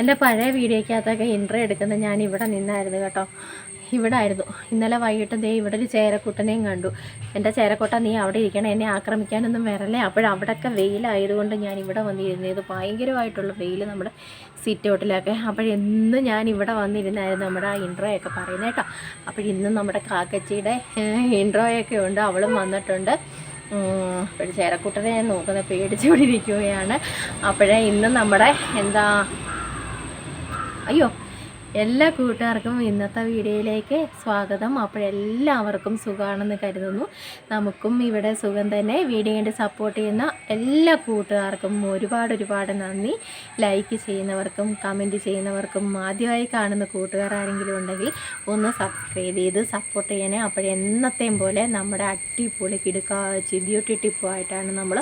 എന്റെ പഴയ വീഡിയോയ്ക്കകത്തൊക്കെ ഇൻട്രോ എടുക്കുന്നത് ഞാൻ ഇവിടെ നിന്നായിരുന്നു കേട്ടോ. ഇവിടെ ആയിരുന്നു. ഇന്നലെ വൈകിട്ട് ദേ ഇവിടെ ഒരു ചേരക്കുട്ടനെയും കണ്ടു. എന്റെ ചേരക്കുട്ട നീ അവിടെ ഇരിക്കണം. എന്നെ ആക്രമിക്കാനൊന്നും വരല്ലേ? അപ്പോഴവിടെയൊക്കെ വെയിലായതുകൊണ്ട് ഞാൻ ഇവിടെ വന്നിരുന്നു. ഇത് ഭയങ്കരമായിട്ടുള്ള വെയിൽ നമ്മുടെ സിറ്റ് ഔട്ടിലൊക്കെ അപ്പോഴെന്നും ഞാൻ ഇവിടെ വന്നിരുന്നായിരുന്നു നമ്മുടെ ആ ഇൻട്രോയൊക്കെ പറയുന്നത് കേട്ടോ. അപ്പോഴിന്നും നമ്മുടെ കാക്കച്ചിയുടെ ഇൻട്രോയൊക്കെ ഉണ്ട്. അവളും വന്നിട്ടുണ്ട്. അപ്പോൾ ചേരക്കുട്ടനെ ഞാൻ നോക്കുന്നത് പേടിച്ചുകൊണ്ടിരിക്കുകയാണ് അപ്പോഴേ ഇന്ന് നമ്മുടെ എന്താ അയ്യോ എല്ലാ കൂട്ടുകാർക്കും ഇന്നത്തെ വീഡിയോയിലേക്ക് സ്വാഗതം. അപ്പോഴെല്ലാവർക്കും സുഖമാണെന്ന് കരുതുന്നു. നമുക്കും ഇവിടെ സുഖം തന്നെ. വീഡിയോ കണ്ട് സപ്പോർട്ട് ചെയ്യുന്ന എല്ലാ കൂട്ടുകാർക്കും ഒരുപാട് ഒരുപാട് നന്ദി. ലൈക്ക് ചെയ്യുന്നവർക്കും കമന്റ് ചെയ്യുന്നവർക്കും ആദ്യമായി കാണുന്ന കൂട്ടുകാർ ആരെങ്കിലും ഉണ്ടെങ്കിൽ ഒന്ന് സബ്സ്ക്രൈബ് ചെയ്ത് സപ്പോർട്ട് ചെയ്യണേ. അപ്പോഴെന്നത്തെയും പോലെ നമ്മുടെ അടിപൊളി കിടുക്കാച്ചി ബ്യൂട്ടി ടിപ്പുമായിട്ടാണ് നമ്മൾ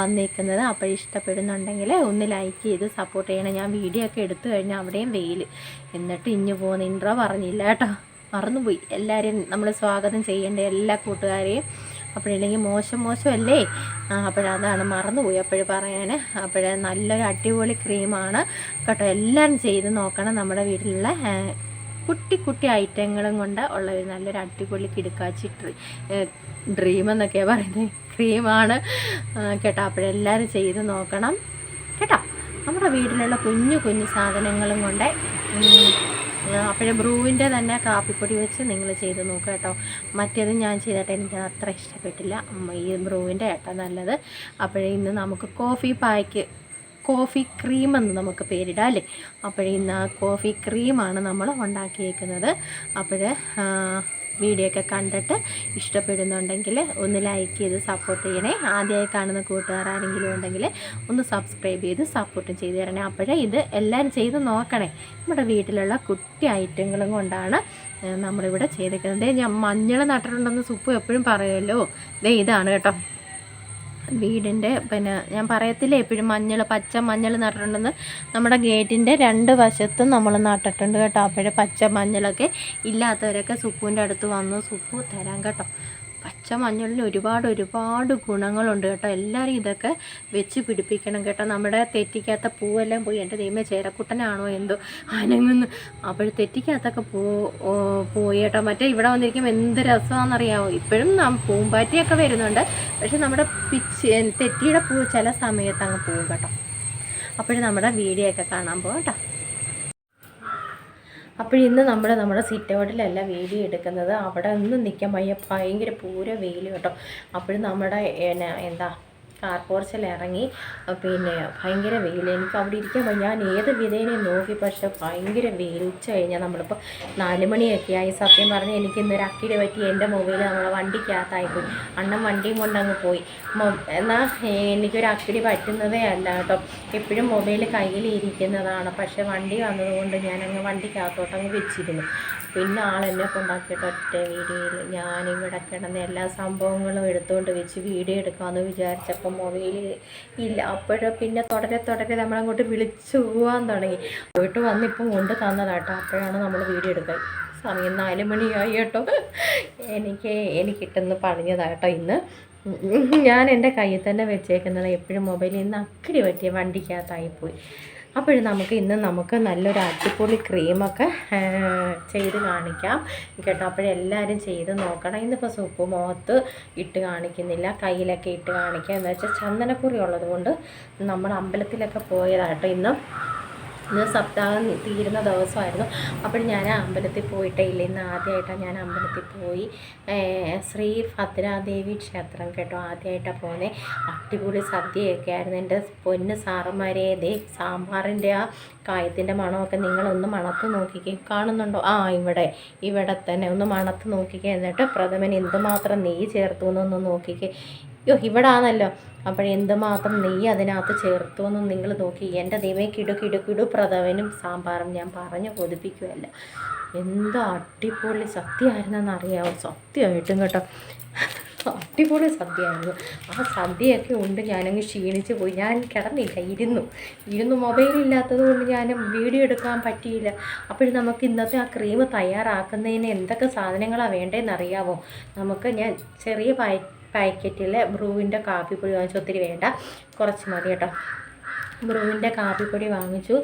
വന്നേക്കുന്നത് അപ്പോൾ ഇഷ്ടപ്പെടുന്നുണ്ടെങ്കിൽ ഒന്ന് ലൈക്ക് ചെയ്ത് സപ്പോർട്ട് ചെയ്യണം. ഞാൻ വീഡിയോ ഒക്കെ എടുത്തു കഴിഞ്ഞാൽ അവിടെയും വെയിൽ. എന്നിട്ട് ഇഞ്ഞു പോകുന്ന ഇൻട്രോ പറഞ്ഞില്ല കേട്ടോ. മറന്നുപോയി. എല്ലാവരെയും നമ്മൾ സ്വാഗതം ചെയ്യേണ്ട എല്ലാ കൂട്ടുകാരെയും. അപ്പോഴില്ലെങ്കിൽ മോശം മോശമല്ലേ? അപ്പോഴതാണ് മറന്നുപോയി അപ്പോഴും പറയാൻ. അപ്പോഴേ നല്ലൊരു അടിപൊളി ക്രീമാണ് കേട്ടോ എല്ലാവരും ചെയ്ത് നോക്കണം നമ്മുടെ വീട്ടിലുള്ള കുട്ടി കുട്ടി ഐറ്റങ്ങളും കൊണ്ട് ഉള്ള ഒരു നല്ലൊരു അടിപൊളി കിടുക്കാച്ചി ട്രീ ഡ്രീം എന്നൊക്കെയാണ് പറയുന്നത് ക്രീമാണ് കേട്ടോ അപ്പോഴെല്ലാവരും ചെയ്ത് നോക്കണം. കേട്ടോ നമ്മുടെ വീട്ടിലുള്ള കുഞ്ഞു കുഞ്ഞു സാധനങ്ങളും കൊണ്ട് അപ്പോഴേ ബ്രൂവിന്റെ തന്നെ കാപ്പിപ്പൊടി വെച്ച് നിങ്ങൾ ചെയ്ത് നോക്കുക കേട്ടോ. മറ്റേത് ഞാൻ ചെയ്തിട്ട് എനിക്ക് അത്ര ഇഷ്ടപ്പെട്ടില്ല. ഈ ബ്രൂവിന്റെ ഏട്ടാ നല്ലത്. അപ്പോഴേ ഇന്ന് നമുക്ക് കോഫി പായ്ക്ക് കോഫി ക്രീം എന്ന് നമുക്ക് പേരിടാം അല്ലേ? അപ്പോഴേ ഇന്ന് കോഫി ക്രീമാണ് നമ്മൾ ഉണ്ടാക്കിയേക്കുന്നത്. അപ്പോൾ വീഡിയോ ഒക്കെ കണ്ടിട്ട് ഇഷ്ടപ്പെടുന്നുണ്ടെങ്കിൽ ഒന്ന് ലൈക്ക് ചെയ്ത് സപ്പോർട്ട് ചെയ്യണേ. ആദ്യമായി കാണുന്ന കൂട്ടുകാർ ആരെങ്കിലും ഉണ്ടെങ്കിൽ ഒന്ന് സബ്സ്ക്രൈബ് ചെയ്ത് സപ്പോർട്ടും ചെയ്ത് തരണേ. അപ്പോഴേ ഇത് എല്ലാവരും ചെയ്ത് നോക്കണേ. നമ്മുടെ വീട്ടിലുള്ള കുട്ടി ഐറ്റങ്ങളും കൊണ്ടാണ് നമ്മളിവിടെ ചെയ്തേക്കുന്നത് ഞാൻ മഞ്ഞൾ നട്ടിട്ടുണ്ടെന്ന് സുപ്പ് എപ്പോഴും പറയുമല്ലോ. ദേ ഇതാണ് കേട്ടോ. വീടിന്റെ പിന്നെ ഞാൻ പറയത്തില്ലേ എപ്പോഴും മഞ്ഞൾ പച്ച മഞ്ഞൾ നട്ടിട്ടുണ്ടെന്ന് നമ്മുടെ ഗേറ്റിന്റെ രണ്ട് വശത്തും നമ്മൾ നട്ടിട്ടുണ്ട് കേട്ടോ. അപ്പോഴേ പച്ച മഞ്ഞളൊക്കെ ഇല്ലാത്തവരൊക്കെ സുപ്പുവിന്റെ അടുത്ത് വന്നു. സുപ്പു തരാം കേട്ടോ. പച്ച മഞ്ഞളിന് ഒരുപാട് ഒരുപാട് ഗുണങ്ങളുണ്ട് കേട്ടോ. എല്ലാവരും ഇതൊക്കെ വെച്ച് പിടിപ്പിക്കണം കേട്ടോ. നമ്മുടെ തെറ്റിക്കാത്ത പൂവെല്ലാം പോയി എന്റെ ദൈവമേ ചേരക്കുട്ടനാണോ എന്തോ? അനങ്ങുന്നു അപ്പോൾ തെറ്റിക്കാത്തൊക്കെ പൂ പോയി കേട്ടോ. മറ്റേ ഇവിടെ വന്നിരിക്കുമ്പോൾ എന്ത് രസമാണെന്നറിയാമോ ഇപ്പോഴും നാം പൂമ്പാറ്റിയൊക്കെ വരുന്നുണ്ട്. പക്ഷെ നമ്മുടെ പിച്ച് തെറ്റിയുടെ പൂ ചില സമയത്ത് അങ്ങ് പോകും കേട്ടോ. അപ്പോഴും നമ്മുടെ വീഡിയോ ഒക്കെ കാണാൻ പോകാം കേട്ടോ. അപ്പോൾ ഇന്ന് നമ്മൾ നമ്മുടെ സിറ്റ് ഔട്ടിലല്ല എടുക്കുന്നത്. അവിടെ ഒന്നും നിൽക്കാൻ വയ്യ. ഭയങ്കര പൂര വെയിൽ കേട്ടോ. അപ്പോഴും നമ്മുടെ എന്നാ എന്താ കാർ പോർച്ചിൽ ഇറങ്ങി. പിന്നെ ഭയങ്കര വെയിൽ എനിക്ക് അവിടെ ഇരിക്കാൻ ഞാൻ ഏത് വിധേനയും നോക്കി. പക്ഷേ ഭയങ്കര വെയിൽ ഉച്ച കഴിഞ്ഞാൽ നമ്മളിപ്പോൾ നാല് മണിയൊക്കെ ആയി സത്യം പറഞ്ഞ് എനിക്ക് ഇന്നൊരു അക്കിടി പറ്റി എന്റെ മൊബൈൽ നമ്മളെ വണ്ടിക്കകത്തായി പോയി. അണ്ണൻ വണ്ടിയും കൊണ്ടങ്ങ് പോയി. എന്നാൽ എനിക്കൊരു അക്കിടി പറ്റുന്നതേ അല്ല കേട്ടോ. എപ്പോഴും മൊബൈൽ കയ്യിൽ ഇരിക്കുന്നതാണ് പക്ഷെ വണ്ടി വന്നതുകൊണ്ട് ഞാനങ്ങ് വണ്ടിക്കകത്തോട്ട് അങ്ങ് വെച്ചിരുന്നു. പിന്നെ ആളെന്നെ കൊണ്ടാക്കിയിട്ട് ഒറ്റ വീഡിയോയിൽ ഞാനിവിടെ കിടന്ന എല്ലാ സംഭവങ്ങളും എടുത്തുകൊണ്ട് വെച്ച് വീഡിയോ എടുക്കാമെന്ന് വിചാരിച്ചപ്പോൾ മൊബൈൽ ഇല്ല. അപ്പോഴും പിന്നെ തുടരെ തുടരെ നമ്മളങ്ങോട്ട് വിളിച്ചു പോകാൻ തുടങ്ങി. പോയിട്ട് വന്നിപ്പം കൊണ്ട് തന്നതാട്ടോ. അപ്പോഴാണ് നമ്മൾ വീഡിയോ എടുക്കുക സമയം നാല് മണിയായി കേട്ടോ. എനിക്ക് എനിക്കിട്ടെന്ന് പറഞ്ഞതാട്ടോ ഇന്ന്. ഞാൻ എന്റെ കയ്യിൽ തന്നെ വെച്ചേക്കുന്നത്. എപ്പോഴും മൊബൈലിൽ നിന്ന് അക്കടി പറ്റിയ വണ്ടിക്കകത്തായിപ്പോയി. അപ്പോഴും നമുക്ക് ഇന്ന് നമുക്ക് നല്ലൊരു അടിപൊളി ക്രീമൊക്കെ ചെയ്ത് കാണിക്കാം. കേട്ടോ അപ്പോഴെല്ലാവരും ചെയ്ത് നോക്കണം. ഇന്നിപ്പോൾ സൂപ്പ് മുഖത്ത് ഇട്ട് കാണിക്കുന്നില്ല. കയ്യിലൊക്കെ ഇട്ട് കാണിക്കുക എന്ന് വെച്ചാൽ ചന്ദനക്കുറി ഉള്ളതുകൊണ്ട് നമ്മൾ അമ്പലത്തിലൊക്കെ പോയതാട്ടോ ഇന്ന്. ഇന്ന് സപ്താഹം തീരുന്ന ദിവസമായിരുന്നു. അപ്പോൾ ഞാൻ അമ്പലത്തിൽ പോയിട്ടേ ഇല്ല. ഇന്ന് ആദ്യമായിട്ടാണ് ഞാൻ അമ്പലത്തിൽ പോയി. ശ്രീ ഭദ്രാദേവി ക്ഷേത്രം കേട്ടോ ആദ്യമായിട്ടാണ് പോകുന്നത് അടിപൊളി സദ്യയൊക്കെ ആയിരുന്നു. എന്റെ പൊന്ന് സാറന്മാരെ ദേ സാമ്പാറിന്റെ ആ കായത്തിന്റെ മണമൊക്കെ നിങ്ങളൊന്ന് മണത്ത് നോക്കിക്കേ. കാണുന്നുണ്ടോ? ആ ഇവിടെ ഇവിടെ തന്നെ. ഒന്ന് മണത്ത് നോക്കിക്കേ. എന്നിട്ട് പ്രഥമൻ എന്തുമാത്രം നെയ്യ് ചേർത്തു എന്നൊന്ന് നോക്കിക്കേ. യോ ഇവിടെ ആണല്ലോ അപ്പോൾ എന്തുമാത്രം നെയ്യ് അതിനകത്ത് ചേർത്തു എന്ന് നിങ്ങൾ നോക്കി. എന്റെ ദൈവം കിടു കിടു കിടു പ്രഥവനും സാമ്പാറും ഞാൻ പറഞ്ഞു കൊതിപ്പിക്കുകയല്ല എന്താ അടിപൊളി സദ്യയായിരുന്നെന്ന് അറിയാമോ സത്യമായിട്ടും കേട്ടോ. അടിപൊളി സദ്യയായിരുന്നു. ആ സദ്യയൊക്കെ ഉണ്ട് ഞാനങ്ങ് ക്ഷീണിച്ച് പോയി. ഞാൻ കിടന്നില്ല ഇരുന്നു. ഇരുന്നു മൊബൈലില്ലാത്തത് കൊണ്ട് ഞാൻ വീഡിയോ എടുക്കാൻ പറ്റിയില്ല. അപ്പോൾ നമുക്ക് ഇന്നത്തെ ആ ക്രീം തയ്യാറാക്കുന്നതിന് എന്തൊക്കെ സാധനങ്ങളാണ് വേണ്ടതെന്ന് അറിയാമോ നമുക്ക് ഞാൻ ചെറിയ പായ പാക്കറ്റിൽ ബ്രൂവിന്റെ കാപ്പിപ്പൊടി വാങ്ങിച്ചു. ഒത്തിരി വേണ്ട. കുറച്ച് മതി കേട്ടോ. ബ്രൂവിന്റെ കാപ്പിപ്പൊടി വാങ്ങിച്ചു.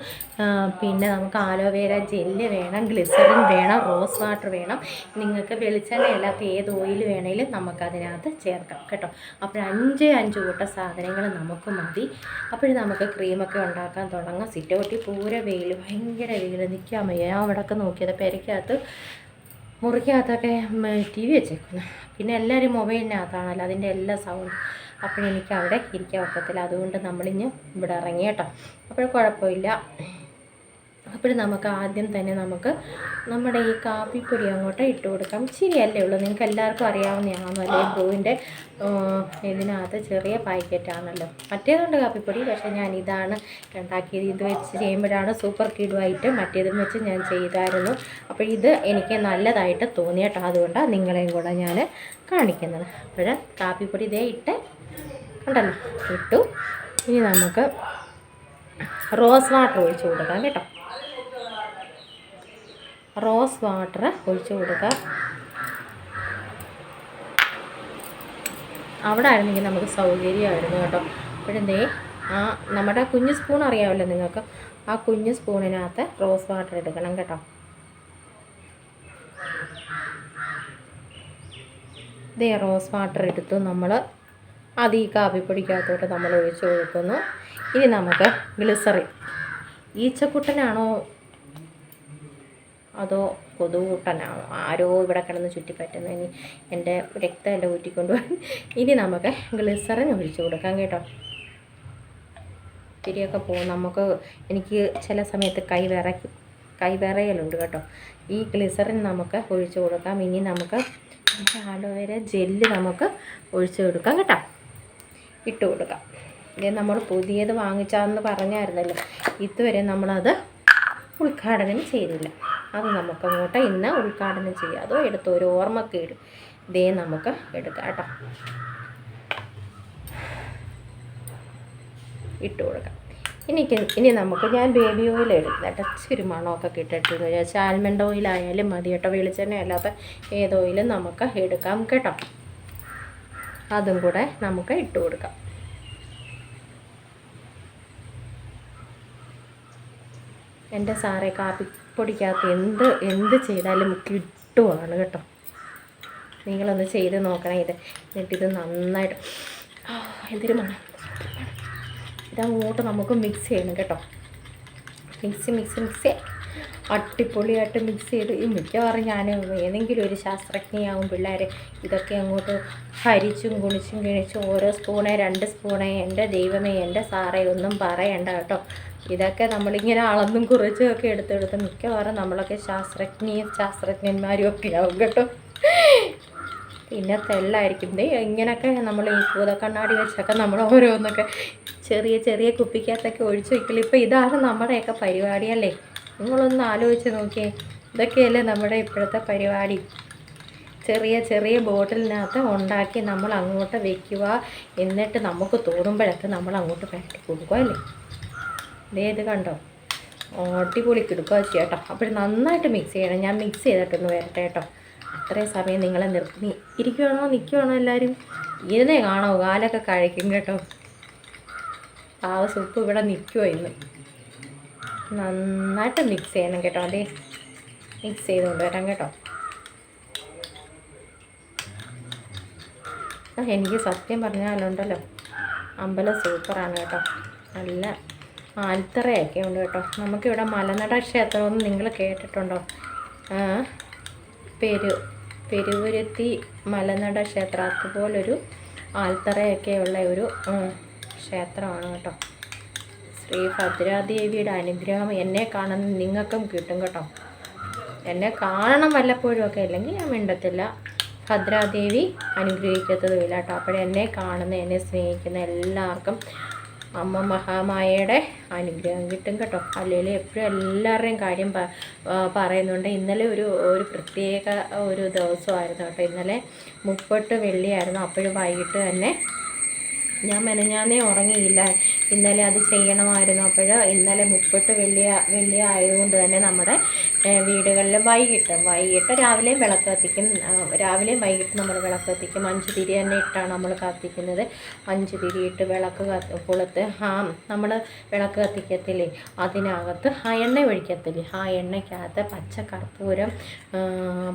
പിന്നെ നമുക്ക് ആലോവേര ജെല്ല് വേണം ഗ്ലിസറിൻ വേണം റോസ് വാട്ടർ വേണം. നിങ്ങൾക്ക് വെളിച്ചെണ്ണ അല്ലാത്ത ഏത് ഓയിൽ വേണേലും നമുക്കതിനകത്ത് ചേർക്കാം കേട്ടോ. അപ്പോൾ അഞ്ച് അഞ്ച് കൂട്ട സാധനങ്ങൾ നമുക്ക് മതി. അപ്പോൾ നമുക്ക് ക്രീമൊക്കെ ഉണ്ടാക്കാൻ തുടങ്ങാം. സിറ്റോട്ടി പൂര വെയിൽ ഭയങ്കര വെയിൽ നിൽക്കാൻ വയ്യ ഞാൻ അവിടെയൊക്കെ നോക്കിയത്. പെരയ്ക്കകത്ത് മുറിക്കകത്തൊക്കെ ടി വി വെച്ചേക്കുന്നു. പിന്നെ എല്ലാവരും മൊബൈലിനകത്താണല്ലോ അതിന്റെ എല്ലാ സൗണ്ട് അപ്പോൾ എനിക്ക് അവിടെ ഇരിക്കാൻ ഒക്കത്തില്ല. അതുകൊണ്ട് നമ്മളിഞ്ഞ് ഇവിടെ ഇറങ്ങി കേട്ടോ. അപ്പോൾ കുഴപ്പമില്ല. അപ്പോൾ നമുക്ക് ആദ്യം തന്നെ നമുക്ക് നമ്മുടെ ഈ കാപ്പിപ്പൊടി അങ്ങോട്ട് ഇട്ട് കൊടുക്കാം. ശരിയല്ലേ ഉള്ളൂ. നിങ്ങൾക്ക് എല്ലാവർക്കും അറിയാവുന്നതാണല്ലോ ബ്രൂവിന്റെ ഇതിനകത്ത് ചെറിയ പാക്കറ്റാണല്ലോ. മറ്റേതുണ്ട് കാപ്പിപ്പൊടി പക്ഷേ ഞാൻ ഇതാണ് ഉണ്ടാക്കിയത്. ഇത് വെച്ച് ചെയ്യുമ്പോഴാണ് സൂപ്പർ കിഡുമായിട്ട് മറ്റേതും വെച്ച് ഞാൻ ചെയ്തായിരുന്നു. അപ്പോൾ ഇത് എനിക്ക് നല്ലതായിട്ട് തോന്നിയിട്ടോ അതുകൊണ്ടാണ് നിങ്ങളെയും കൂടെ ഞാൻ കാണിക്കുന്നത്. അപ്പോൾ കാപ്പിപ്പൊടി ഇതേ ഇട്ട് കണ്ടല്ലോ. ഇട്ടു. ഇനി നമുക്ക് റോസ് വാട്ടർ ഒഴിച്ച് കൊടുക്കാം കേട്ടോ. റോസ് വാട്ടർ ഒഴിച്ചു കൊടുക്കുക. അവിടെ ആയിരുന്നെങ്കിൽ നമുക്ക് സൗകര്യമായിരുന്നു കേട്ടോ. അപ്പോഴെന്തേ ആ നമ്മുടെ കുഞ്ഞു സ്പൂൺ അറിയാമല്ലോ നിങ്ങൾക്ക്. ആ കുഞ്ഞു സ്പൂണിനകത്ത് റോസ് വാട്ടർ എടുക്കണം കേട്ടോ. ഇതേ റോസ് വാട്ടർ എടുത്തു നമ്മൾ അത് ഈ കാപ്പിപ്പൊടിക്കകത്തോട്ട് നമ്മൾ ഒഴിച്ച് കൊടുക്കുന്നു. ഇനി നമുക്ക് ഗ്ലിസറിൻ. ഈച്ചക്കുട്ടനാണോ അതോ കൊതുകൂട്ടനാണോ ആരോ ഇവിടെ കിടന്ന് ചുറ്റിപ്പറ്റുന്ന ഇനി എന്റെ രക്തം എന്റെ ഊറ്റിക്കൊണ്ട് ഇനി നമുക്ക് ഗ്ലിസറിൻ ഒഴിച്ച് കൊടുക്കാം കേട്ടോ. തിരിയൊക്കെ പോകും നമുക്ക് എനിക്ക് ചില സമയത്ത് കൈ വിറയ്ക്കും കൈ വിറയലുണ്ട് കേട്ടോ. ഈ ഗ്ലിസറിൻ നമുക്ക് ഒഴിച്ച് കൊടുക്കാം. ഇനി നമുക്ക് ആലോവേര ജെല്ല് നമുക്ക് ഒഴിച്ച് കൊടുക്കാം കേട്ടോ. ഇട്ട് കൊടുക്കാം. ഇത് നമ്മൾ പുതിയത് വാങ്ങിച്ചാന്ന് പറഞ്ഞായിരുന്നല്ലോ. ഇതുവരെ നമ്മളത് ഉദ്ഘാടനം ചെയ്തില്ല. അത് നമുക്ക് അങ്ങോട്ട് ഇന്ന് ഉദ്ഘാടനം ചെയ്യാം അതോ എടുത്ത് ഒരു ഓർമ്മക്കേട് ഇതേ നമുക്ക് എടുക്കാം കേട്ടോ. ഇട്ട് കൊടുക്കാം. ഇനി ഇനി നമുക്ക് ഞാൻ ബേബി ഓയിൽ എടുക്കും കേട്ടോ. ഇച്ചിരി മണമൊക്കെ കിട്ടട്ടെ എന്ന് വിചാരിച്ചാൽ ആൽമണ്ട് ഓയിലായാലും മതി കേട്ടോ. വെളിച്ചെണ്ണ അല്ലാത്ത ഏത് ഓയിലും നമുക്ക് എടുക്കാം കേട്ടോ. അതും കൂടെ നമുക്ക് ഇട്ട് കൊടുക്കാം. എന്റെ സാറേ കാപ്പിപ്പൊടിക്കകത്ത് എന്ത് എന്ത് ചെയ്താലും കിട്ടുവാണ് കേട്ടോ. നിങ്ങളൊന്ന് ചെയ്ത് നോക്കണം ഇത്. ഇത് നന്നായിട്ട് എന്തൊരു മണം. ഇതങ്ങോട്ട് നമുക്ക് മിക്സ് ചെയ്യണം കേട്ടോ. മിക്സ് മിക്സ് മിക്സ് അടിപൊളിയായിട്ട് മിക്സ് ചെയ്ത്. ഈ മിക്കവാറും ഞാൻ ഏതെങ്കിലും ഒരു ശാസ്ത്രജ്ഞയാവും പിള്ളേർ ഇതൊക്കെ അങ്ങോട്ട് ഹരിച്ചും കുണിച്ചും കിണിച്ചും ഓരോ സ്പൂണേ രണ്ട് സ്പൂണേ എന്റെ ദൈവമേ എന്റെ സാറേ ഒന്നും പറയണ്ട കേട്ടോ. ഇതൊക്കെ നമ്മളിങ്ങനെ അളന്നും കുറിച്ചും ഒക്കെ എടുത്തെടുത്ത് മിക്കവാറും നമ്മളൊക്കെ ശാസ്ത്രജ്ഞയും ശാസ്ത്രജ്ഞന്മാരും ഒക്കെ ആവും കേട്ടോ. പിന്നെ തെല്ലായിരിക്കും. ഇങ്ങനെയൊക്കെ നമ്മൾ ഈ ഭൂതക്കണ്ണാടി വെച്ചൊക്കെ നമ്മൾ ഓരോന്നൊക്കെ ചെറിയ ചെറിയ കുപ്പിക്കകത്തൊക്കെ ഒഴിച്ചു വയ്ക്കില്ല ഇപ്പോൾ ഇതാണ് നമ്മുടെയൊക്കെ പരിപാടിയല്ലേ നിങ്ങളൊന്ന് ആലോചിച്ച് നോക്കിയേ. ഇതൊക്കെയല്ലേ നമ്മുടെ ഇപ്പോഴത്തെ പരിപാടി? ചെറിയ ചെറിയ ബോട്ടിലിനകത്ത് ഉണ്ടാക്കി നമ്മൾ അങ്ങോട്ട് വയ്ക്കുക എന്നിട്ട് നമുക്ക് തോന്നുമ്പോഴൊക്കെ നമ്മൾ അങ്ങോട്ട് പരട്ടി കൊടുക്കുക അല്ലേ? ദേ ഇത് കണ്ടോ? അടിപൊളി കിടുക്കുക കേട്ടോ അപ്പോൾ നന്നായിട്ട് മിക്സ് ചെയ്യണം. ഞാൻ മിക്സ് ചെയ്തിട്ടൊന്ന് വരട്ടെ കേട്ടോ. അത്രയും സമയം നിങ്ങളെ നിർത്തി. ഇരിക്കുവാണോ? നിൽക്കുവാണോ എല്ലാവരും? ഇരുന്നേ കാണോ കാലൊക്കെ കഴിക്കും കേട്ടോ. പാവ സൂപ്പ് ഇവിടെ നിൽക്കുമോ ഇന്ന്. നന്നായിട്ട് മിക്സ് ചെയ്യണം കേട്ടോ. അതെ മിക്സ് ചെയ്തുകൊണ്ട് വരാം കേട്ടോ. എനിക്ക് സത്യം പറഞ്ഞാലുണ്ടല്ലോ. അമ്പലം സൂപ്പറാണ് കേട്ടോ. നല്ല ആൽത്തറയൊക്കെ ഉണ്ട് കേട്ടോ. നമുക്കിവിടെ മലനട ക്ഷേത്രമെന്ന് നിങ്ങൾ കേട്ടിട്ടുണ്ടോ? പെരു പെരുവുരുത്തി മലനട ക്ഷേത്രം. അതുപോലൊരു ആൽത്തറയൊക്കെ ഉള്ള ഒരു ക്ഷേത്രമാണ് കേട്ടോ. ശ്രീ ഭദ്രാദേവിയുടെ അനുഗ്രഹം എന്നെ കാണുന്ന നിങ്ങൾക്കും കിട്ടും കേട്ടോ. എന്നെ കാണണം വല്ലപ്പോഴും ഒക്കെ അല്ലെങ്കിൽ ഞാൻ മിണ്ടത്തില്ല. ഭദ്രാദേവി അനുഗ്രഹിക്കത്തതുമില്ല കേട്ടോ. അപ്പോഴെന്നെ കാണുന്ന എന്നെ സ്നേഹിക്കുന്ന എല്ലാവർക്കും അമ്മ മഹാമായയുടെ അനുഗ്രഹം കിട്ടും കേട്ടോ. അല്ലെങ്കിൽ എപ്പോഴും എല്ലാവരുടെയും കാര്യം പറയുന്നുണ്ട്. ഇന്നലെ ഒരു ഒരു പ്രത്യേക ഒരു ദിവസമായിരുന്നു കേട്ടോ. ഇന്നലെ മുപ്പട്ട് വെള്ളിയായിരുന്നു. അപ്പോഴും വൈകിട്ട് തന്നെ ഞാൻ മെനഞ്ഞാന്നേ ഉറങ്ങിയില്ല. ഇന്നലെ അത് ചെയ്യണമായിരുന്നു. അപ്പോൾ ഇന്നലെ മുപ്പട്ട് വെള്ളി വെള്ളി ആയതുകൊണ്ട് തന്നെ നമ്മുടെ വീടുകളിൽ വൈകിട്ട് വൈകിട്ട് രാവിലെയും വിളക്ക് കത്തിക്കും. രാവിലെയും രാവിലെ വൈകിട്ട് നമ്മൾ വിളക്ക് കത്തിക്കും. അഞ്ച് തിരി തന്നെ ഇട്ടാണ് നമ്മൾ കത്തിക്കുന്നത്. അഞ്ച് തിരി ഇട്ട് വിളക്ക് കത്ത് കൊളുത്ത് ആ നമ്മൾ വിളക്ക് കത്തിക്കത്തില്ലേ? അതിനകത്ത് ആ എണ്ണ ഒഴിക്കത്തില്ലേ? ആ എണ്ണയ്ക്കകത്ത് പച്ച കർപ്പൂരം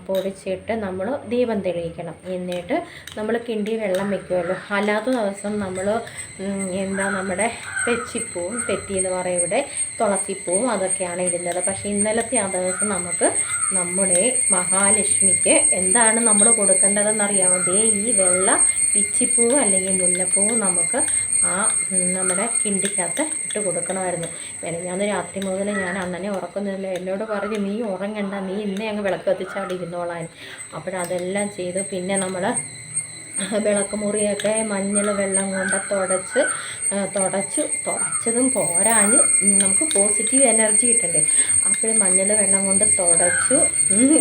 പൊടിച്ചിട്ട് നമ്മൾ ദീപം തെളിയിക്കണം. എന്നിട്ട് നമ്മൾ കിണ്ടി വെള്ളം വെക്കുമല്ലോ. അല്ലാത്ത ദിവസം നമ്മൾ എന്താ നമ്മുടെ തെച്ചിപ്പൂവും തെറ്റി എന്ന് പറയും ഇവിടെ തുളസിപ്പൂവും അതൊക്കെയാണ് ഇടുന്നത്. പക്ഷേ ഇന്നലത്തെ ആ നമുക്ക് നമ്മുടെ മഹാലക്ഷ്മിക്ക് എന്താണ് നമ്മൾ കൊടുക്കേണ്ടതെന്നറിയാമോ? ദേ ഈ വെള്ള പിച്ചിപ്പൂവ് അല്ലെങ്കിൽ മുല്ലപ്പൂവ് നമുക്ക് ആ നമ്മുടെ കിണ്ടിക്കകത്ത് ഇട്ട് കൊടുക്കണമായിരുന്നു. മെനഞ്ഞാന്ന് രാത്രി മുതൽ ഞാൻ അണ്ണനെ ഉറക്കുന്നില്ല എന്നോട് പറഞ്ഞു നീ ഉറങ്ങണ്ട. നീ ഇന്നേ അങ്ങ് വിളക്ക് കത്തിച്ചാടി ഇരുന്നോളാൻ. അപ്പോഴതെല്ലാം ചെയ്ത് പിന്നെ നമ്മൾ വിളക്ക് മുറിയൊക്കെ മഞ്ഞൾ വെള്ളം കൊണ്ട് തുടച്ച് തുടച്ചു തുടച്ചതും പോരാഞ്ഞ് നമുക്ക് പോസിറ്റീവ് എനർജി കിട്ടണ്ടേ. അപ്പോഴും മഞ്ഞൾ വെള്ളം കൊണ്ട് തുടച്ചു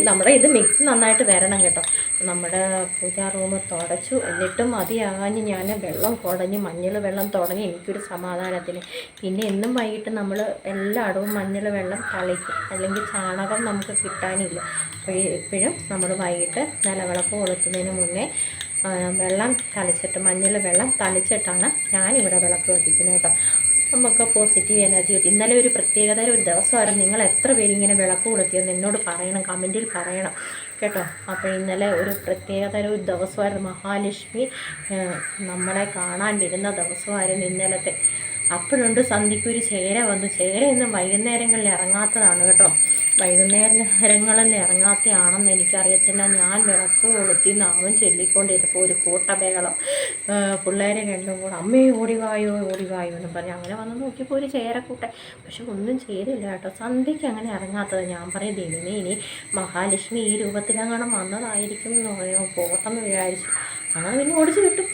നമ്മുടെ ഇത് മിക്സ് നന്നായിട്ട് വരണം കേട്ടോ. നമ്മുടെ പൂജാ റൂം തുടച്ചു എന്നിട്ടും മതിയാകാഞ്ഞ് ഞാൻ വെള്ളം കുടഞ്ഞ് മഞ്ഞൾ വെള്ളം തുടങ്ങി എനിക്കൊരു സമാധാനത്തിന്. പിന്നെ എന്നും വൈകിട്ട് നമ്മൾ എല്ലായിടവും മഞ്ഞൾ വെള്ളം തളിക്കും. അല്ലെങ്കിൽ ചാണകം നമുക്ക് കിട്ടാനില്ല. അപ്പോൾ എപ്പോഴും നമ്മൾ വൈകിട്ട് നിലവിളക്ക് കൊളുത്തുന്നതിന് മുന്നേ വെള്ളം തളിച്ചിട്ട് മഞ്ഞൾ വെള്ളം തളിച്ചിട്ടാണ് ഞാനിവിടെ വിളക്ക് കത്തിക്കുന്നത് കേട്ടോ. നമുക്ക് പോസിറ്റീവ് എനർജി കിട്ടി. ഇന്നലെ ഒരു പ്രത്യേകതര ഒരു ദിവസമായിരുന്നു. നിങ്ങൾ എത്ര പേര് ഇങ്ങനെ വിളക്ക് കൊളുത്തിയെന്ന് എന്നോട് പറയണം കമന്റിൽ പറയണം കേട്ടോ. അപ്പോൾ ഇന്നലെ ഒരു പ്രത്യേകതര ഒരു ദിവസമായിരുന്നു. മഹാലക്ഷ്മി നമ്മളെ കാണാൻ വരുന്ന ദിവസമായിരുന്നു ഇന്നലത്തെ. അപ്പോഴുണ്ട് സന്ധ്യയ്ക്ക് ഒരു ചേര വന്നു. ചേര ഇന്ന് വൈകുന്നേരങ്ങളിൽ ഇറങ്ങാത്തതാണ് കേട്ടോ. വൈകുന്നേരങ്ങളിൽ ഇറങ്ങാത്തയാണെന്ന് എനിക്കറിയത്തില്ല. ഞാൻ വിളക്ക് കൊളുത്തി നാമം ചൊല്ലിക്കൊണ്ടിരുന്നപ്പോൾ ഒരു കൂട്ട ബേളം പിള്ളേരെ രണ്ടും കൂടെ അമ്മേ ഓടിവായോ ഓടിവായോ എന്ന് പറഞ്ഞു അങ്ങനെ വന്ന് നോക്കിയപ്പോൾ ഒരു ചേരക്കൂട്ടെ. പക്ഷെ ഒന്നും ചെയ്തില്ല കേട്ടോ. സന്ധ്യയ്ക്ക് അങ്ങനെ ഇറങ്ങാത്തത്. ഞാൻ പറയും ദൈവമേ ഇനി മഹാലക്ഷ്മി ഈ രൂപത്തിലങ്ങനെ വന്നതായിരിക്കും എന്ന് പറയുമ്പോൾ പോട്ടെന്ന് വിചാരിച്ചു. അങ്ങനെ പിന്നെ ഓടിച്ചു കിട്ടും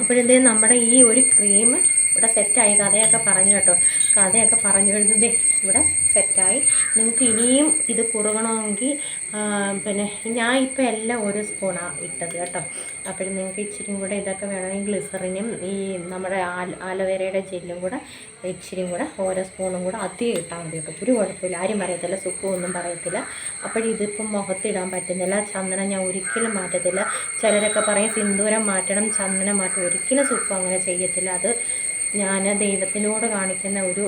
അപ്പോഴെന്തേ നമ്മുടെ ഈ ഒരു ക്രീം ഇവിടെ സെറ്റായി കഥയൊക്കെ പറഞ്ഞു കേട്ടോ. കഥയൊക്കെ പറഞ്ഞു കഴിഞ്ഞതേ ഇവിടെ സെറ്റായി നിങ്ങൾക്ക് ഇനിയും ഇത് കുറുകണമെങ്കിൽ പിന്നെ ഞാൻ ഇപ്പോൾ എല്ലാം ഒരു സ്പൂണാണ് ഇട്ടത് കേട്ടോ. അപ്പോൾ നിങ്ങൾക്ക് ഇച്ചിരിയും കൂടെ ഇതൊക്കെ വേണമെങ്കിൽ ഗ്ലിസറിനും ഈ നമ്മുടെ ആലോവേരയുടെ ജെല്ലും കൂടെ ഇച്ചിരിയും കൂടെ ഓരോ സ്പൂണും കൂടെ അധികം ഇട്ടാൽ മതി കേട്ടോ. ഒരു കുഴപ്പമില്ല. ആരും പറയത്തില്ല. സുഖമൊന്നും പറയത്തില്ല. അപ്പോഴിതിപ്പം മുഖത്തിടാൻ പറ്റുന്നില്ല. ചന്ദനം ഞാൻ ഒരിക്കലും മാറ്റത്തില്ല. ചിലരൊക്കെ പറയും സിന്ദൂരം മാറ്റണം ചന്ദനം മാറ്റം ഒരിക്കലും സുഖം അങ്ങനെ ചെയ്യത്തില്ല. അത് ഞാൻ ദൈവത്തിനോട് കാണിക്കുന്ന ഒരു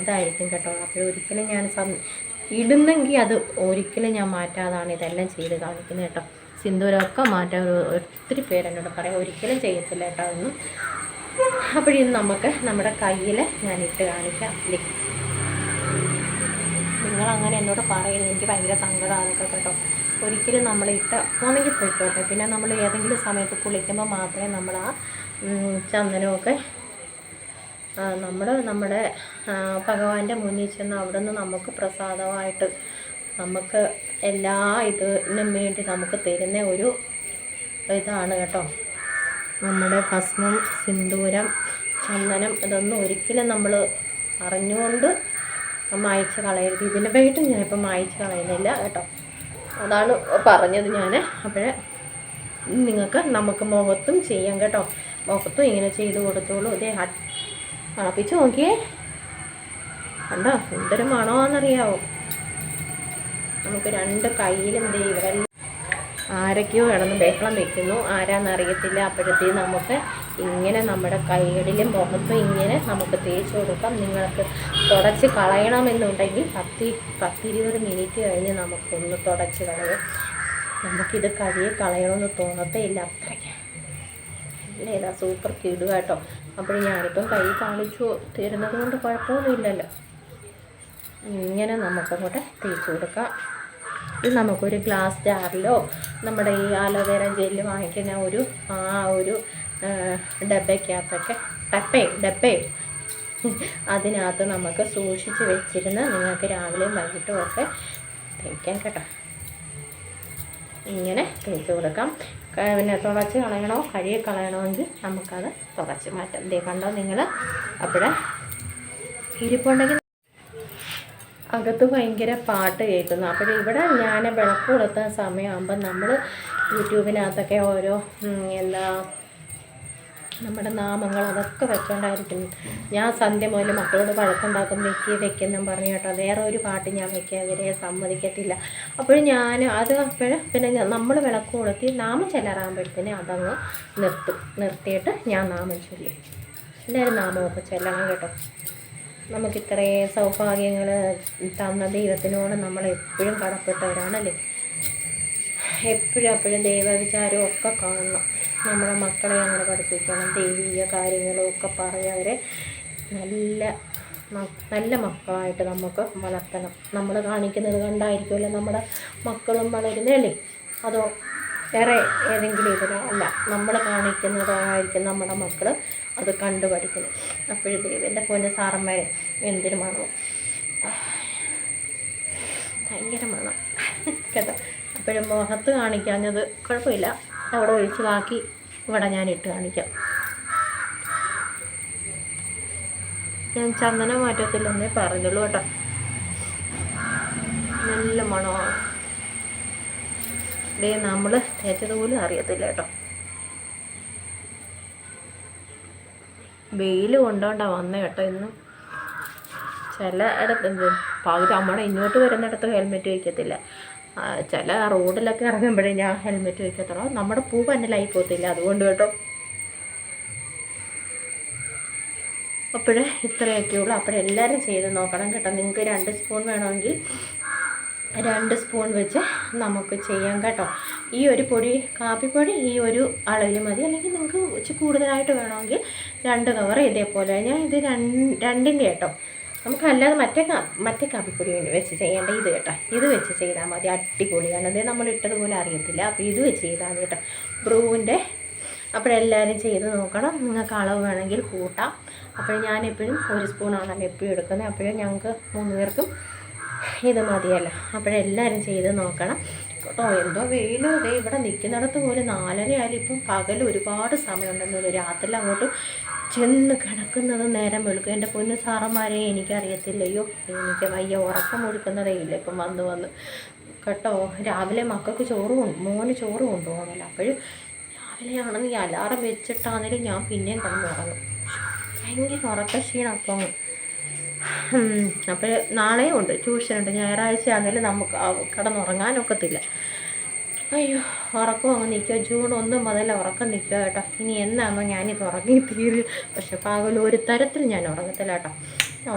ഇതായിരിക്കും കേട്ടോ. അപ്പോൾ ഒരിക്കലും ഞാൻ ഇടുന്നെങ്കിൽ അത് ഒരിക്കലും ഞാൻ മാറ്റാതാണ് ഇതെല്ലാം ചെയ്ത് കാണിക്കുന്നത് കേട്ടോ. സിന്ദൂരമൊക്കെ മാറ്റാൻ ഒത്തിരി പേരെന്നോട് പറയാം ഒരിക്കലും ചെയ്യത്തില്ല കേട്ടോ അതൊന്നും. അപ്പോഴിത് നമുക്ക് നമ്മുടെ കയ്യിൽ ഞാൻ ഇട്ട് കാണിക്കാം. നിങ്ങൾ അങ്ങനെ എന്നോട് പറയുന്നത് എനിക്ക് ഭയങ്കര സങ്കടമാണൊക്കെ കേട്ടോ. ഒരിക്കലും നമ്മൾ ഇട്ട് ഒന്നെങ്കിൽ പോയിക്കോട്ടെ. പിന്നെ നമ്മൾ ഏതെങ്കിലും സമയത്ത് കുളിക്കുമ്പോൾ മാത്രമേ നമ്മൾ ആ ചന്ദനമൊക്കെ നമ്മൾ നമ്മുടെ ഭഗവാന്റെ മുന്നിൽ ചെന്ന് അവിടെ നിന്ന് നമുക്ക് പ്രസാദമായിട്ട് നമുക്ക് എല്ലാ ഇതിനും വേണ്ടി നമുക്ക് തരുന്ന ഒരു ഇതാണ് കേട്ടോ. നമ്മുടെ ഭസ്മം സിന്ദൂരം ചന്ദനം ഇതൊന്നും ഒരിക്കലും നമ്മൾ അറിഞ്ഞുകൊണ്ട് മായ്ച്ച് കളയരുത്. ഇതിന് പോയിട്ട് ഞാനിപ്പോൾ മായ്ച്ച് കളയുന്നില്ല കേട്ടോ. അതാണ് പറഞ്ഞത് ഞാൻ അപ്പോൾ നിങ്ങൾക്ക് നമുക്ക് മുഖത്തും ചെയ്യാം കേട്ടോ. മുഖത്തും ഇങ്ങനെ ചെയ്ത് കൊടുത്തോളൂ. ഇതേ മണപ്പിച്ച് നോക്കിയേ കണ്ടോ എന്തൊരു മണമാണെന്നറിയാവോ? നമുക്ക് രണ്ട് കയ്യിലും ദേ ഇവരെല്ലാം ആരൊക്കെയോ കിടന്ന് ബഹളം വെക്കുന്നു. ആരാന്നറിയത്തില്ല. അപ്പോഴത്തേക്ക് നമുക്ക് ഇങ്ങനെ നമ്മുടെ കൈകളിലും മുഖത്തും ഇങ്ങനെ നമുക്ക് തേച്ച് കൊടുക്കാം. നിങ്ങൾക്ക് തുടച്ച് കളയണമെന്നുണ്ടെങ്കിൽ പത്തി പത്തിരുപത് മിനിറ്റ് കഴിഞ്ഞ് നമുക്കൊന്ന് തുടച്ച് കളയും. നമുക്കിത് കഴിയെ കളയണമെന്ന് തോന്നത്തേ ഇല്ല അത്രയ്ക്ക്. ഇല്ല സൂപ്പർ കിടുക കേട്ടോ. അപ്പോൾ ഞാനിപ്പം കൈ കാണിച്ചു തരുന്നത് കൊണ്ട് കുഴപ്പമൊന്നുമില്ലല്ലോ. ഇങ്ങനെ നമുക്കങ്ങോട്ട് തേച്ച് കൊടുക്കാം. ഇത് നമുക്കൊരു ഗ്ലാസ് ജാറിലോ നമ്മുടെ ഈ അലോവേര ജെല്ല് വാങ്ങിക്കുന്ന ഒരു ആ ഒരു ഡബയ്ക്കകത്തൊക്കെ ഡപ്പയും ഡപ്പയും അതിനകത്ത് നമുക്ക് സൂക്ഷിച്ച് വെച്ചിരുന്ന് നിങ്ങൾക്ക് രാവിലെയും വൈകിട്ടും ഒക്കെ തേക്കാം കേട്ടോ. ഇങ്ങനെ തേച്ച് കൊടുക്കാം. പിന്നെ തുടച്ച് കളയണോ കഴുകി കളയണമെങ്കിൽ നമുക്കത് തുടച്ച് മാറ്റാം. ദേ കണ്ടോ നിങ്ങൾ? അവിടെ ഇരിപ്പുണ്ടെങ്കിൽ അകത്ത് ഭയങ്കര പാട്ട് കേൾക്കുന്നു. അപ്പോൾ ഇവിടെ ഞാൻ വിളക്ക് കൊടുത്ത സമയമാകുമ്പോൾ നമ്മൾ യൂട്യൂബിനകത്തൊക്കെ ഓരോ എന്താ നമ്മുടെ നാമങ്ങൾ അതൊക്കെ വെച്ചോണ്ടായിരിക്കും ഞാൻ സന്ധ്യ മുതൽ മക്കളോട് വഴക്കുണ്ടാക്കും വെക്കി വെക്കെന്നും പറഞ്ഞു കേട്ടോ. വേറെ ഒരു പാട്ട് ഞാൻ വെക്കാൻ അവരെ സമ്മതിക്കത്തില്ല. അപ്പോൾ ഞാൻ അത് അപ്പോഴും പിന്നെ നമ്മൾ വിളക്ക് കൊളുത്തി നാമം ചെല്ലാറാകുമ്പോഴത്തേന് അതങ്ങ് നിർത്തും. നിർത്തിയിട്ട് ഞാൻ നാമം ചൊല്ലും. എല്ലാവരും നാമമൊക്കെ ചെല്ലണം കേട്ടോ. നമുക്ക് ഇത്രയും സൗഭാഗ്യങ്ങൾ തന്ന ദൈവത്തിനോട് നമ്മൾ എപ്പോഴും കടപ്പെട്ടവരാണല്ലേ? എപ്പോഴും അപ്പോഴും ദൈവവിചാരവും ഒക്കെ കാണണം. നമ്മുടെ മക്കളെ അങ്ങനെ പഠിപ്പിക്കണം ദൈവീയ കാര്യങ്ങളും ഒക്കെ പറഞ്ഞ് അവരെ നല്ല നല്ല മക്കളായിട്ട് നമുക്ക് വളർത്തണം. നമ്മൾ കാണിക്കുന്നത് കണ്ടായിരിക്കുമല്ലോ നമ്മുടെ മക്കളും വളരുന്നതല്ലേ അതോ വേറെ ഏതെങ്കിലും ഇതിനോ അല്ല നമ്മൾ കാണിക്കുന്നതായിരിക്കും നമ്മുടെ മക്കൾ അത് കണ്ടു പഠിക്കുന്നത്. അപ്പോഴും ദൈവന്റെ പോലെ സാറന്മാരെ എന്തൊരു മണമോ ഭയങ്കര മണം. കേട്ടോ? അപ്പോഴും മുഖത്ത് കാണിക്കാഞ്ഞത് കുഴപ്പമില്ല. അവിടെ ഒഴിച്ച് ബാക്കി ഇവിടെ ഞാൻ ഇട്ട് കാണിക്കാം. ഞാൻ ചന്ദന മാറ്റത്തില്ലെന്നേ പറഞ്ഞുള്ളൂ കേട്ടോ. നല്ല മണമാണ്. ഇതേ നമ്മൾ തേച്ചത് പോലും അറിയത്തില്ല കേട്ടോ. വെയിൽ കൊണ്ടോണ്ടാ വന്നേ കേട്ടോ ഇന്ന്. ചില ഇടത്ത് പകുതി നമ്മുടെ ഇങ്ങോട്ട് വരുന്നിടത്ത് ഹെൽമെറ്റ് വയ്ക്കത്തില്ല ചില റോഡിലൊക്കെ ഇറങ്ങുമ്പോഴേ ഞാൻ ഹെൽമെറ്റ് വയ്ക്കത്തുള്ളൂ നമ്മുടെ പൂ പന്നലായി പോകത്തില്ല അതുകൊണ്ട് കേട്ടോ. അപ്പോഴേ ഇത്രയൊക്കെ ഉള്ളൂ. അപ്പോഴെല്ലാവരും ചെയ്ത് നോക്കണം കേട്ടോ. നിങ്ങൾക്ക് രണ്ട് സ്പൂൺ വേണമെങ്കിൽ രണ്ട് സ്പൂൺ വെച്ച് നമുക്ക് ചെയ്യാം കേട്ടോ. ഈ ഒരു പൊടി കാപ്പിപ്പൊടി ഈ ഒരു അളവിൽ മതി. അല്ലെങ്കിൽ നിങ്ങൾക്ക് ഇച്ചിരി കൂടുതലായിട്ട് വേണമെങ്കിൽ രണ്ട് കവർ ഇതേപോലെ. ഞാൻ ഇത് രണ്ട് രണ്ടിന്റെ കേട്ടോ. നമുക്ക് അല്ലാതെ മറ്റേ കാ- മറ്റേ കാപ്പിപ്പൊടി വെച്ച് ചെയ്യേണ്ട ഇത് കേട്ടോ. ഇത് വെച്ച് ചെയ്താൽ മതി അടിപൊളിയാണ് അത് നമ്മൾ ഇട്ടതുപോലെ അറിയത്തില്ല. അപ്പോൾ ഇത് വെച്ച് ചെയ്താൽ മതി കേട്ടോ. ബ്രൂവിന്റെ അപ്പോഴെല്ലാവരും ചെയ്ത് നോക്കണം. നിങ്ങൾക്ക് അളവ് വേണമെങ്കിൽ കൂട്ടാം. അപ്പോൾ ഞാൻ എപ്പോഴും ഒരു സ്പൂണാണല്ലോ എപ്പോഴും എടുക്കുന്നത്. അപ്പോഴും ഞങ്ങൾക്ക് മൂന്ന് പേർക്കും ഇത് മതിയല്ലോ. അപ്പോഴെല്ലാവരും ചെയ്ത് നോക്കണം. കേട്ടോ. എന്തോ വെയിലോ ദേ ഇവിടെ നിൽക്കുന്നിടത്ത് പോലും നാലര ആയാലും ഇപ്പം പകൽ ഒരുപാട് സമയമുണ്ടെന്നുള്ളൂ രാത്രി അങ്ങോട്ട് ചെന്ന് കിടക്കുന്നത് നേരം വെളുക്കും. എന്റെ പൊന്നു സാറന്മാരെ എനിക്കറിയത്തില്ലയോ എനിക്ക് വയ്യ. ഉറക്കം ഒഴുക്കുന്നതേ ഇല്ല. ഇപ്പം വന്ന് വന്ന്. കേട്ടോ രാവിലെ മക്കൾക്ക് ചോറ് മോന് ചോറ് കൊണ്ടുപോകണമല്ലോ അപ്പോഴും രാവിലെയാണെന്ന് ഈ അലാറം വെച്ചിട്ടാണെങ്കിലും ഞാൻ പിന്നെയും കിടന്നുറങ്ങും. ഭയങ്കര ഉറക്കക്ഷീണം അപ്പം. അപ്പോൾ നാളെയും ഉണ്ട് ട്യൂഷനുണ്ട് ഞായറാഴ്ച ആണെങ്കിലും നമുക്ക് കിടന്നുറങ്ങാനൊക്കത്തില്ല അയ്യോ ഉറക്കം അങ്ങ് നിൽക്കുക. ജൂൺ ഒന്ന് മുതൽ ഉറക്കം നിൽക്കുക കേട്ടോ. ഇനി എന്നാണോ ഞാനിത് ഉറങ്ങി തീരും. പക്ഷെ പകൽ ഒരു തരത്തിൽ ഞാൻ ഉറങ്ങത്തില്ല കേട്ടോ.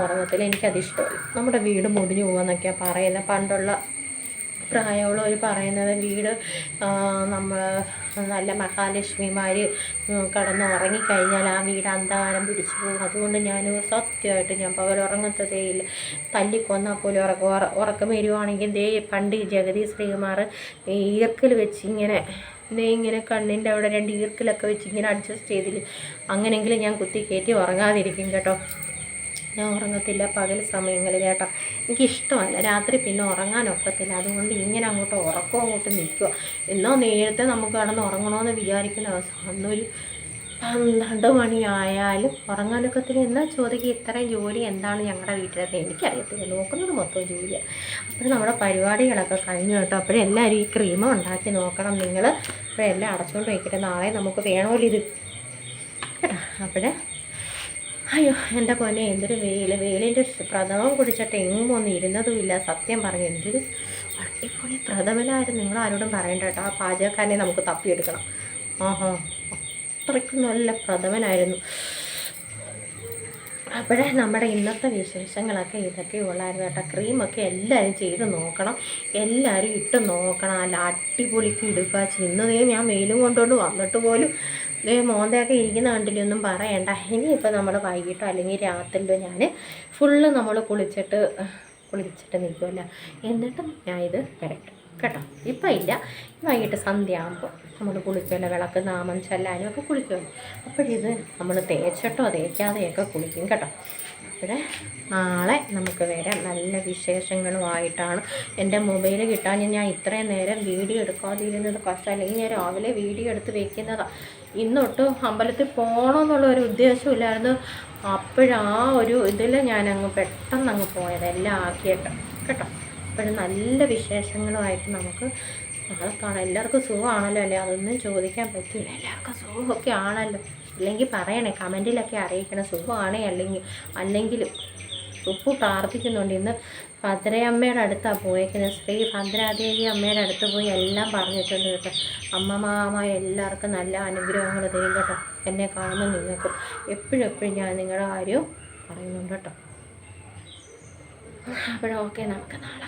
ഉറങ്ങത്തില്ല. എനിക്കതിഷ്ടമല്ല. നമ്മുടെ വീട് മുടിഞ്ഞു പോകാന്നൊക്കെയാണ് പറയുന്നത് പണ്ടുള്ള പ്രായമുള്ളവർ പറയുന്നത് വീട് നമ്മൾ നല്ല മഹാലക്ഷ്മിമാർ കടന്ന് ഉറങ്ങിക്കഴിഞ്ഞാൽ ആ വീട് അന്ധകാരം പിടിച്ചു പോകും. അതുകൊണ്ട് ഞാൻ സത്യമായിട്ട് ഞാൻ പകൽ ഉറങ്ങത്തതേ ഇല്ല. തല്ലിക്കൊന്നാൽ പോലും ഉറക്ക. ഉറക്കം വരുവാണെങ്കിൽ ദേ പണ്ട് ജഗതി ശ്രീകുമാർ ഈർക്കിൽ വെച്ച് ഇങ്ങനെ ദേ ഇങ്ങനെ കണ്ണിന്റെ അവിടെ രണ്ട് ഈർക്കിലൊക്കെ വെച്ച് ഇങ്ങനെ അഡ്ജസ്റ്റ് ചെയ്തില്ല? അങ്ങനെയെങ്കിലും ഞാൻ കുത്തി കയറ്റി ഉറങ്ങാതിരിക്കും കേട്ടോ. ഞാൻ ഉറങ്ങത്തില്ല. പകൽ സമയങ്ങളിൽ കേട്ടോ. എനിക്കിഷ്ടമല്ല. രാത്രി പിന്നെ ഉറങ്ങാനൊക്കത്തില്ല അതുകൊണ്ട് ഇങ്ങനെ അങ്ങോട്ട് ഉറക്കം അങ്ങോട്ട് നിൽക്കുക. എന്നോ നേരത്തെ നമുക്ക് കിടന്ന് ഉറങ്ങണമെന്ന് വിചാരിക്കുന്ന അവസ്ഥ അന്നൊരു പന്ത്രണ്ട് മണിയായാലും ഉറങ്ങാനൊക്കത്തില്ല എന്നാൽ ചോദിക്കുക ഇത്രയും ജോലി എന്താണ് ഞങ്ങളുടെ വീട്ടിലത്തെ എനിക്കറിയത്തില്ല. നോക്കുന്നത് മൊത്തം ജോലിയാണ് അപ്പോൾ നമ്മുടെ പരിപാടികളൊക്കെ കഴിഞ്ഞു കേട്ടോ. അപ്പോഴെല്ലാവരും ഈ ക്രീം ഉണ്ടാക്കി നോക്കണം. നിങ്ങൾ അപ്പോഴെല്ലാം അടച്ചുകൊണ്ട് വയ്ക്കട്ടെ നാളെ നമുക്ക് വേണമല്ലോ ഇത് കേട്ടോ. അപ്പോഴേ അയ്യോ എന്റെ പൊന്നെ എന്തൊരു വെയിൽ വെയിലിന്റെ പ്രഥമം കുടിച്ചിട്ട് എങ്ങും ഒന്നും ഇരുന്നതുമില്ല. സത്യം പറഞ്ഞു എന്തൊരു അടിപൊളി പ്രഥമനായിരുന്നു. നിങ്ങൾ ആരോടും പറയണ്ട കേട്ടോ. ആ പാചകക്കാരനെ നമുക്ക് തപ്പിയെടുക്കണം. ആഹാ അത്രയ്ക്കും നല്ല പ്രഥമനായിരുന്നു. അപ്പോഴേ നമ്മുടെ ഇന്നത്തെ വിശേഷങ്ങളൊക്കെ ഇതൊക്കെ ഉള്ളായിരുന്നു കേട്ടോ. ക്രീമൊക്കെ എല്ലാവരും ചെയ്ത് നോക്കണം. എല്ലാവരും ഇട്ട് നോക്കണം. അല്ല അടിപൊളിക്ക് ഇടുക ചിന്നതേ ഞാൻ വെയിലും കൊണ്ടുകൊണ്ട് വന്നിട്ട് പോലും ദേ മോന്തയൊക്കെ ഇരിക്കുന്ന കണ്ടില്ല ഒന്നും പറയണ്ട. ഇനിയിപ്പോൾ നമ്മൾ വൈകിട്ടോ അല്ലെങ്കിൽ രാത്രിയിലോ ഞാൻ ഫുള്ള് നമ്മൾ കുളിച്ചിട്ട് കുളിച്ചിട്ട് നിൽക്കുമല്ല എന്നിട്ടും ഞാൻ ഇത് വരട്ടെ കേട്ടോ? ഇപ്പം ഇല്ല. വൈകിട്ട് സന്ധ്യ ആകുമ്പോൾ നമ്മൾ കുളിക്കുമല്ലോ വിളക്ക് നാമം ചെല്ലാനും ഒക്കെ കുളിക്കുമല്ലോ അപ്പോഴിത് നമ്മൾ തേച്ചിട്ടോ തേക്കാതെയൊക്കെ കുളിക്കും കേട്ടോ. അപ്പോഴേ നാളെ നമുക്ക് വരാം നല്ല വിശേഷങ്ങളുമായിട്ടാണ് എന്റെ മൊബൈൽ കിട്ടാൻ ഞാൻ ഇത്രയും നേരം വീഡിയോ എടുക്കാതിരുന്നത് കഷ്ടം. അല്ലെങ്കിൽ ഞാൻ രാവിലെ വീഡിയോ എടുത്ത് വെക്കുന്നതാണ് ഇന്നൊട്ട് അമ്പലത്തിൽ പോകണമെന്നുള്ള ഒരു ഉദ്ദേശമില്ലായിരുന്നു അപ്പോഴാ ഒരു ഇതിൽ ഞാൻ അങ്ങ് പെട്ടെന്ന് അങ്ങ് പോയത്. എല്ലാം ആക്കിയിട്ട്. കേട്ടോ? അപ്പോഴും നല്ല വിശേഷങ്ങളുമായിട്ട് നമുക്ക് നാളെ കാണാം. എല്ലാവർക്കും സുഖമാണല്ലോ അല്ലേ? അതൊന്നും ചോദിക്കാൻ പറ്റില്ല എല്ലാവർക്കും സുഖമൊക്കെ ആണല്ലോ. ഇല്ലെങ്കിൽ പറയണേ കമന്റിലൊക്കെ അറിയിക്കണം സുഖമാണേ അല്ലെങ്കിൽ അല്ലെങ്കിലും ഉപ്പു പ്രാർത്ഥിക്കുന്നുണ്ട്. ഇന്ന് ഭദ്രയമ്മയുടെ അടുത്താണ് പോയേക്കുന്നത്. ശ്രീ ഭദ്രാദേവി അമ്മയുടെ അടുത്ത് പോയി എല്ലാം പറഞ്ഞിട്ടുണ്ട് കേട്ടോ. അമ്മമാമ എല്ലാവർക്കും നല്ല അനുഗ്രഹങ്ങൾ തരും കേട്ടോ. എന്നെ കാണുമ്പോൾ നിങ്ങൾക്കും. എപ്പോഴും ഞാൻ നിങ്ങളുടെ കാര്യവും പറയുന്നുണ്ട് കേട്ടോ. അപ്പോഴൊക്കെ നമുക്ക് നാളെ